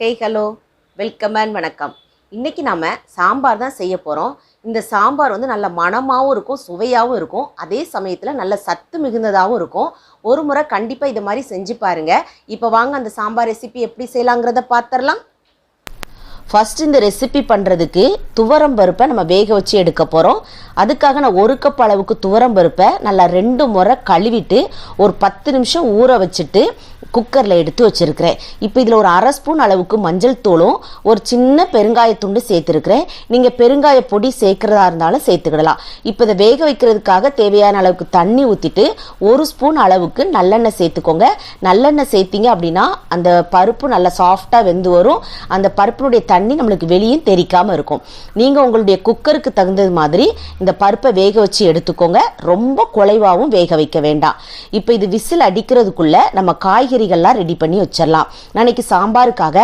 Hey hello. Welcome and வணக்கம். இன்றைக்கி நாம் சாம்பார் தான் செய்ய போகிறோம் இந்த சாம்பார் வந்து நல்ல மணமாகவும் இருக்கும் சுவையாகவும் இருக்கும். அதே சமயத்தில் நல்ல சத்து மிகுந்ததாகவும் இருக்கும். ஒரு முறை கண்டிப்பாக இதை மாதிரி செஞ்சு பாருங்கள் இப்போ வாங்க அந்த சாம்பார் ரெசிபி எப்படி செய்யலாங்கிறத பார்த்துடலாம் ஃபஸ்ட் இந்த ரெசிபி பண்ணுறதுக்கு துவரம் பருப்பை நம்ம வேக வச்சு எடுக்க போகிறோம் அதுக்காக நான் ஒரு கப் அளவுக்கு துவரம் பருப்பை நல்லா ரெண்டு முறை கழுவிட்டு ஒரு பத்து நிமிஷம் ஊற வச்சுட்டு குக்கரில் எடுத்து வச்சுருக்கிறேன். இப்போ இதில் ஒரு அரை ஸ்பூன் அளவுக்கு மஞ்சள் தூளும் ஒரு சின்ன பெருங்காயத்துண்டு சேர்த்துருக்கிறேன். நீங்கள் பெருங்காய பொடி சேர்க்குறதா இருந்தாலும் சேர்த்துக்கிடலாம். இப்போ இதை வேக வைக்கிறதுக்காக தேவையான அளவுக்கு தண்ணி ஊற்றிட்டு ஒரு ஸ்பூன் அளவுக்கு நல்லெண்ணெய் சேர்த்துக்கோங்க. நல்லெண்ணெய் சேர்த்திங்க அப்படின்னா அந்த பருப்பு நல்லா சாஃப்டாக வெந்து வரும். அந்த பருப்பினுடைய தண்ணி நம்மளுக்கு வெளியும் தெரிக்காமல் இருக்கும். நீங்கள் உங்களுடைய குக்கருக்கு தகுந்தது மாதிரி இந்த பருப்பை வேக வச்சு எடுத்துக்கோங்க. ரொம்ப குலைவாகவும் வேக வைக்க வேண்டாம். இப்போ இது விசில் அடிக்கிறதுக்குள்ளே நம்ம காய்கறி காய்கறிகள்லாம் ரெடி பண்ணி வச்சிடலாம் நாளைக்கு சாம்பாருக்காக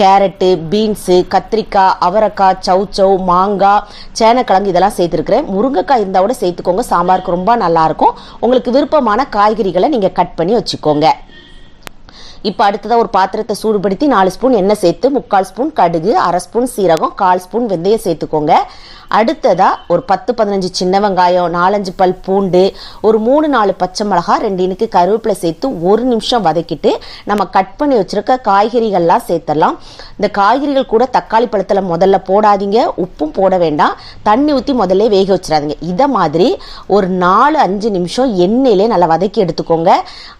கேரட்டு பீன்ஸு கத்திரிக்காய் அவரைக்காய் சௌ மாங்காய் சேனக்கிழங்கு இதெல்லாம் சேர்த்துருக்குறேன். முருங்கைக்காய் இருந்தால் கூட சேர்த்துக்கோங்க. சாம்பாருக்கு ரொம்ப நல்லாயிருக்கும். உங்களுக்கு விருப்பமான காய்கறிகளை நீங்கள் கட் பண்ணி வச்சுக்கோங்க. இப்போ அடுத்ததாக ஒரு பாத்திரத்தை சூடுபடுத்தி நாலு ஸ்பூன் எண்ணெய் சேர்த்து முக்கால் ஸ்பூன் கடுகு அரை ஸ்பூன் சீரகம் கால் ஸ்பூன் வெந்தயம் சேர்த்துக்கோங்க. அடுத்ததாக ஒரு பத்து பதினஞ்சு சின்ன வெங்காயம் நாலஞ்சு பல் பூண்டு ஒரு மூணு நாலு பச்சை மிளகா ரெண்டு இனுக்கு கருவேப்பிலை சேர்த்து ஒரு நிமிஷம் வதக்கிட்டு நம்ம கட் பண்ணி வச்சுருக்க காய்கறிகள்லாம் சேர்த்துடலாம். இந்த காய்கறிகள் கூட தக்காளி பழத்தில் முதல்ல போடாதீங்க உப்பும் போட வேண்டாம். தண்ணி ஊற்றி முதல்ல வேக வச்சிடாதீங்க. இதை மாதிரி ஒரு நாலு அஞ்சு நிமிஷம் எண்ணெயிலே நல்லா வதக்கி எடுத்துக்கோங்க.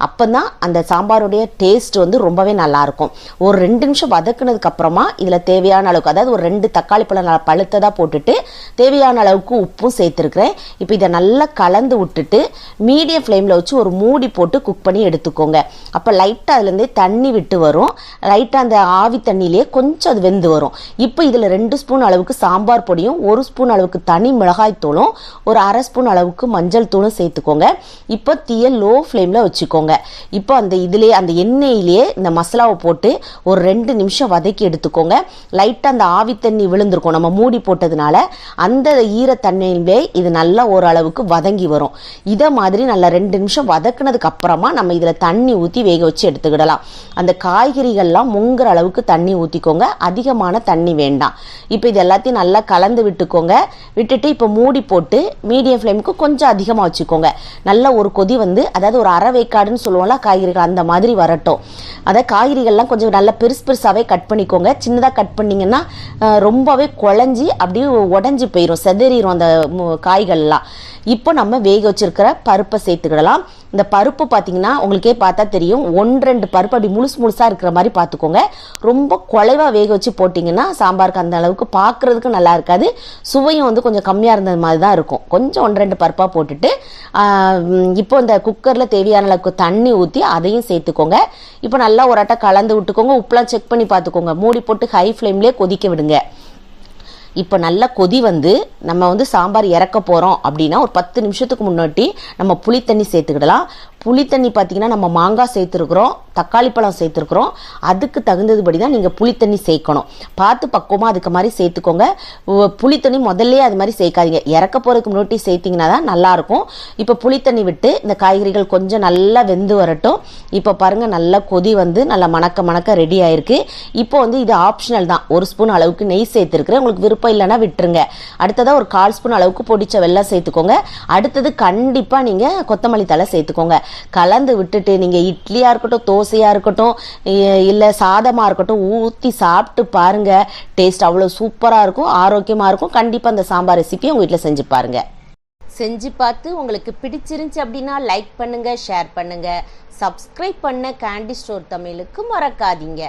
அப்போ தான் அந்த சாம்பாருடைய டேஸ்ட் வந்து ரொம்பவே நல்லாயிருக்கும். ஒரு ரெண்டு நிமிஷம் வதக்குனதுக்கப்புறமா இதில் தேவையான அளவுக்கு அதாவது ஒரு ரெண்டு தக்காளி பழம் நல்லா பழுத்ததாக போட்டுட்டு தேவையான அளவுக்கு உப்பும் சேர்த்துருக்குறேன். இப்போ இதை நல்லா கலந்து விட்டுட்டு மீடியம் ஃப்ளேமில் வச்சு ஒரு மூடி போட்டு குக் பண்ணி எடுத்துக்கோங்க. அப்போ லைட்டாக அதுலேருந்தே தண்ணி விட்டு வரும். லைட்டாக அந்த ஆவி தண்ணியிலே கொஞ்சம் அது வெந்து வரும். இப்போ இதில் ரெண்டு ஸ்பூன் அளவுக்கு சாம்பார் பொடியும் ஒரு ஸ்பூன் அளவுக்கு தனி மிளகாய் தூளும் ஒரு அரை ஸ்பூன் அளவுக்கு மஞ்சள் தூளும் சேர்த்துக்கோங்க. இப்போ தீய லோ ஃப்ளேமில் வச்சுக்கோங்க. இப்போ அந்த இதிலே அந்த எண்ணெயிலேயே இந்த மசாலாவை போட்டு ஒரு ரெண்டு நிமிஷம் வதக்கி எடுத்துக்கோங்க. லைட்டாக அந்த ஆவி தண்ணி விழுந்திருக்கும். நம்ம மூடி போட்டதுனால அந்த ஈரத்தன்மையிலே இது நல்லா ஓரளவுக்கு வதங்கி வரும். இதை மாதிரி நல்லா ரெண்டு நிமிஷம் வதக்குனதுக்கு அப்புறமா நம்ம இதில் தண்ணி ஊற்றி வேக வச்சு எடுத்துக்கிடலாம். அந்த காய்கறிகள்லாம் முங்குற அளவுக்கு தண்ணி ஊற்றிக்கோங்க அதிகமான தண்ணி வேண்டாம். இப்போ இது எல்லாத்தையும் நல்லா கலந்து விட்டுக்கோங்க. விட்டுட்டு இப்போ மூடி போட்டு மீடியம் ஃப்ளேமுக்கு கொஞ்சம் அதிகமாக வச்சுக்கோங்க. நல்ல ஒரு கொதி வந்து அதாவது ஒரு அரை வேக்காடுன்னு சொல்லுவோம்ல காய்கறிகள் அந்த மாதிரி வரட்டும். அதை காய்கறிகள்லாம் கொஞ்சம் நல்லா பெருசு பெருசாகவே கட் பண்ணிக்கோங்க. சின்னதாக கட் பண்ணிங்கன்னா ரொம்பவே குழஞ்சி அப்படியே உடஞ்சி போயிடும் செதறிடும் அந்த காய்கள்லாம். இப்போ நம்ம வேக வச்சிருக்கிற பருப்பை சேர்த்துக்கிடலாம் இந்த பருப்பு பார்த்தீங்கன்னா உங்களுக்கே பார்த்தா தெரியும். ஒன்று ரெண்டு பருப்பு அப்படி முழுசு முழுசாக இருக்கிற மாதிரி பார்த்துக்கோங்க ரொம்ப குலைவாக வேக வச்சு போட்டிங்கன்னா சாம்பாருக்கு அந்த அளவுக்கு பார்க்குறதுக்கு நல்லா இருக்காது. சுவையும் வந்து கொஞ்சம் கம்மியாக இருந்தது மாதிரி தான் இருக்கும். கொஞ்சம் ஒன்று ரெண்டு பருப்பாக போட்டுட்டு இப்போ இந்த குக்கரில் தேவையான அளவுக்கு தண்ணி ஊற்றி அதையும் சேர்த்துக்கோங்க. இப்போ நல்லா ஒரு அட்டை கலந்து விட்டுக்கோங்க. உப்புலாம் செக் பண்ணி பார்த்துக்கோங்க மூடி போட்டு ஹை ஃப்ளேம்லேயே கொதிக்க விடுங்க. இப்போ நல்லா கொதி வந்து நம்ம வந்து சாம்பார் இறக்க போகிறோம் அப்படின்னா ஒரு பத்து நிமிஷத்துக்கு முன்னாடி நம்ம புளி தண்ணி சேர்த்துக்கிடலாம். புளி தண்ணி பார்த்தீங்கன்னா நம்ம மாங்காய் சேர்த்துருக்குறோம் தக்காளி பழம் சேர்த்துருக்குறோம். அதுக்கு தகுந்ததுபடி தான் நீங்கள் புளி தண்ணி சேர்க்கணும். பார்த்து பக்குவமாக அதுக்கு மாதிரி சேர்த்துக்கோங்க. புளி தண்ணி முதல்ல அது மாதிரி சேர்க்காதீங்க. இறக்க போகிறதுக்கு முன்னாடி சேர்த்திங்கன்னா தான் நல்லாயிருக்கும். இப்போ புளி தண்ணி விட்டு இந்த காய்கறிகள் கொஞ்சம் நல்லா வெந்து வரட்டும். இப்போ பாருங்கள் நல்லா கொதி வந்து நல்லா மணக்க மணக்க ரெடி ஆயிருக்கு. இப்போ வந்து இது ஆப்ஷனல் தான். ஒரு ஸ்பூன் அளவுக்கு நெய் சேர்த்துருக்குறேன். உங்களுக்கு விருப்பம் இல்லைன்னா விட்டுருங்க. அடுத்ததாக ஒரு கால் ஸ்பூன் அளவுக்கு பொடிச்ச வெள்ளம் சேர்த்துக்கோங்க. அடுத்தது கண்டிப்பாக நீங்கள் கொத்தமல்லி தலை சேர்த்துக்கோங்க. கலந்து விட்டுட்டு நீங்கள் இட்லியாக இருக்கட்டும் தோசையாக இருக்கட்டும் இல்லை சாதமாக இருக்கட்டும் ஊற்றி சாப்பிட்டு பாருங்க. டேஸ்ட் அவ்வளோ சூப்பராக இருக்கும் ஆரோக்கியமாக இருக்கும். கண்டிப்பாக அந்த சாம்பார் ரெசிபியை உங்கள் வீட்டில் செஞ்சு பாருங்க. செஞ்சு பார்த்து உங்களுக்கு பிடிச்சிருந்துச்சு அப்படின்னா லைக் பண்ணுங்க ஷேர் பண்ணுங்க. சப்ஸ்கிரைப் பண்ண கேண்டி ஸ்டோர் தமிழுக்கு மறக்காதீங்க.